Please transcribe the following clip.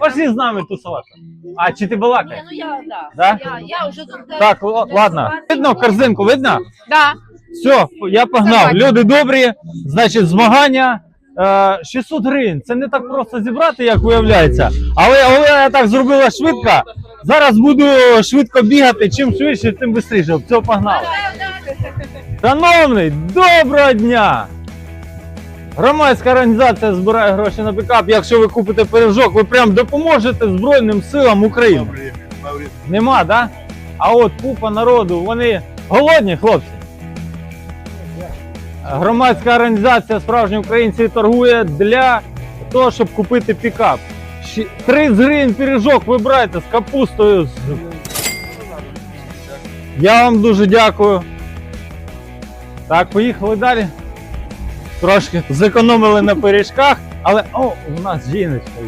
Пошли з нами тусувати. А, чи ти балакаєш? Ну я, да. Да? Я, я вже тут. Так, л- ладно. Видно корзинку, видно? Да. Все, я погнав. Давай. Люди добрі, значить, змагання. е, 600 гривень. Це не так просто зібрати, як виявляється. Але, але я так зробила швидко. Зараз буду швидко бігати. Чим швидше, тим швидше. Все, погнав. Шановний, доброго дня! Громадська організація збирає гроші на пікап. Якщо ви купите пиріжок, ви прям допоможете Збройним силам України. Нема, да? А от купа народу, вони голодні, хлопці. Громадська організація Справжні українці торгує для того, щоб купити пікап. 30 гривень пиріжок вибирайте з капустою. Я вам дуже дякую. Так, поїхали далі. Трошки зекономили на пиріжках, але о, у нас жіночка